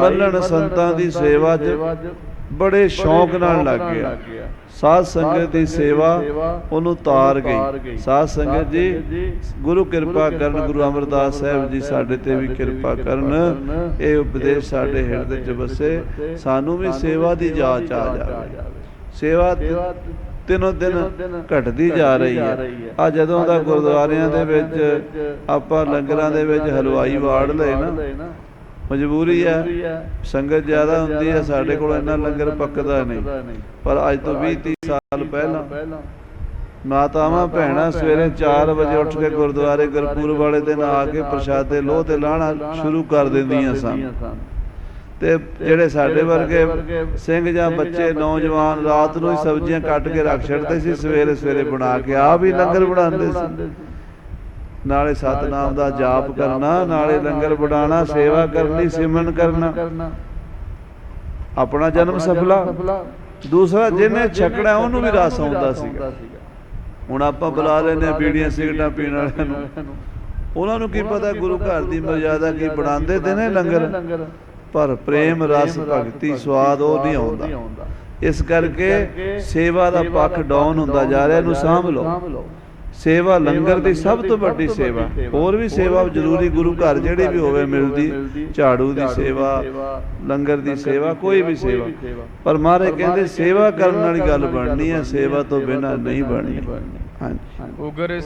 ਮੱਲਣ ਸੰਤਾਂ ਦੀ ਸੇਵਾ 'ਚ ਬੜੇ ਸ਼ੌਂਕ ਨਾਲ ਲੱਗ ਗਿਆ। ਸਾਧ ਸੰਗਤ ਦੀ ਸੇਵਾ ਉਹਨੂੰ ਤਾਰ ਗਈ। ਸਾਧ ਸੰਗਤ ਜੀ, ਗੁਰੂ ਕਿਰਪਾ ਕਰਨ, ਗੁਰੂ ਅਮਰਦਾਸ ਸਾਹਿਬ ਜੀ ਸਾਡੇ ਤੇ ਵੀ ਕਿਰਪਾ ਕਰਨ। ਇਹ ਉਪਦੇਸ਼ ਸਾਡੇ ਹਿਰਦੇ 'ਚ ਵਸੇ। ਸਾਨੂੰ ਵੀ ਸੇਵਾ ਦੀ ਜਾਚ ਆ ਜਾਵੇ। ਸੇਵਾ ਦਿਨੋਂ ਦਿਨ ਘਟਦੀ ਜਾ ਰਹੀ ਹੈ। ਆ ਜਦੋਂ ਦਾ ਗੁਰਦੁਆਰਿਆਂ ਦੇ ਵਿੱਚ ਆਪਾਂ ਲੰਗਰਾਂ ਦੇ ਵਿੱਚ ਹਲਵਾਈ ਵਾੜ ਲਏ ਨਾ ਮਜਬੂਰੀ ਹੈ। ਸੰਗਤ ਜ਼ਿਆਦਾ ਹੁੰਦੀ ਹੈ ਸਾਡੇ ਕੋਲ ਇੰਨਾ ਲੰਗਰ ਪੱਕਦਾ ਨਹੀਂ। ਪਰ ਅੱਜ ਤੋਂ 20 30 ਸਾਲ ਪਹਿਲਾਂ ਮਾਤਾਵਾਂ ਭੈਣਾਂ ਸਵੇਰੇ 4 ਵਜੇ ਉੱਠ ਕੇ ਗੁਰਦੁਆਰੇ ਗੁਰਪੁਰਬ ਵਾਲੇ ਦਿਨ ਆ ਕੇ ਪ੍ਰਸ਼ਾਦੇ ਲੋਹ ਤੇ ਲਾਣਾ ਸ਼ੁਰੂ ਕਰ ਦਿੰਦੀਆਂ ਸਨ। ਤੇ ਜਿਹੜੇ ਸਾਡੇ ਵਰਗੇ ਸਿੰਘ ਜਾਂ ਬੱਚੇ ਨੌਜਵਾਨ ਰਾਤ ਨੂੰ ਹੀ ਸਬਜ਼ੀਆਂ ਕੱਟ ਕੇ ਰੱਖ ਛੱਡਦੇ ਸੀ ਸਵੇਰੇ ਸਵੇਰੇ ਬਣਾ ਕੇ ਆਪ ਹੀ ਲੰਗਰ ਬਣਾਉਂਦੇ ਸੀ। ਨਾਲੇ ਸਤਨਾਮ ਦਾ ਜਾਪ ਕਰਨਾ ਨਾਲੇ ਲੰਗਰ ਬਣਾਉਣਾ ਸੇਵਾ ਕਰਨੀ ਸਿਮਰਨ ਕਰਨਾ। ਆਪਣਾ ਜਨਮ ਸਫਲਾ। ਦੂਸਰਾ ਜਿਹਨੇ ਛਕਣਾ ਉਹਨੂੰ ਵੀ ਰਸ ਆਉਂਦਾ ਸੀਗਾ। ਹੁਣ ਆਪਾਂ ਬੁਲਾ ਲੈਨੇ ਬੀੜੀਆਂ ਸਿਗਰਟਾਂ ਪੀਣ ਵਾਲਿਆਂ ਨੂੰ। ਉਹਨਾਂ ਨੂੰ ਕੀ ਪਤਾ ਗੁਰੂ ਘਰ ਦੀ ਮਰਜ਼ਾਦਾ ਕੀ ਬਣਾਉਂਦੇ ਤੇ ਨੇ ਲੰਗਰ? ਪਰ ਪ੍ਰੇਮ ਰਸ ਭਗਤੀ ਸਵਾਦ ਉਹ ਨਹੀਂ ਆਉਂਦਾ। ਇਸ ਕਰਕੇ ਸੇਵਾ ਦਾ ਪੱਖ ਡਾਊਨ ਹੁੰਦਾ ਜਾ ਰਿਹਾ ਇਹਨੂੰ ਸਾਂਭ ਲਓ। ਸੇਵਾ ਲੰਗਰ ਦੀ ਸਭ ਤੋਂ ਵੱਡੀ ਸੇਵਾ। ਹੋਰ ਵੀ ਸੇਵਾ ਜ਼ਰੂਰੀ ਗੁਰੂ ਘਰ ਜਿਹੜੀ ਵੀ ਹੋਵੇ ਮਿਲਦੀ ਝਾੜੂ ਦੀ ਸੇਵਾ ਲੰਗਰ ਦੀ ਸੇਵਾ ਕੋਈ ਵੀ ਸੇਵਾ ਪਰ ਮਹਾਰਾਜ ਕਹਿੰਦੇ ਸੇਵਾ ਕਰਨ ਵਾਲੀ ਗੱਲ ਬਣਨੀ ਹੈ ਸੇਵਾ ਤੋਂ ਬਿਨਾਂ ਨਹੀਂ ਬਣਨੀ। ਹਾਂਜੀ। ਉਗਰ